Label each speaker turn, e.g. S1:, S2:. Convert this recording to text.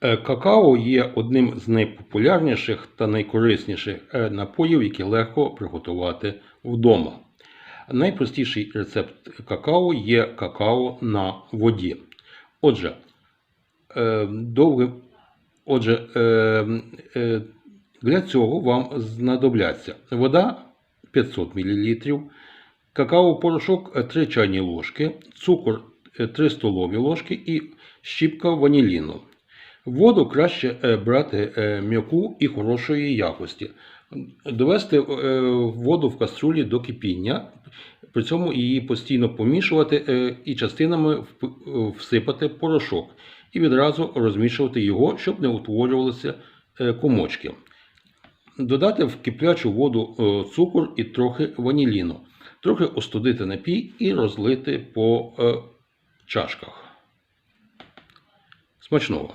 S1: Е, Какао є одним з найпопулярніших та найкорисніших е, напоїв, які легко приготувати вдома. Найпростіший рецепт какао є какао на воді. Отже, е, отже е, е, для цього вам знадобляться вода 500 мл, какао-порошок 3 чайні ложки, цукор е, 3 столові ложки і щіпка ваніліну. Воду краще е, брати е, м'яку і хорошої якості. Довести е, воду в каструлі до кипіння, при цьому її постійно помішувати і частинами всипати порошок і відразу розмішувати його, щоб не утворювалися комочки. Додати в киплячу воду цукор і трохи ваніліну, трохи остудити напій і розлити по чашках. Смачного!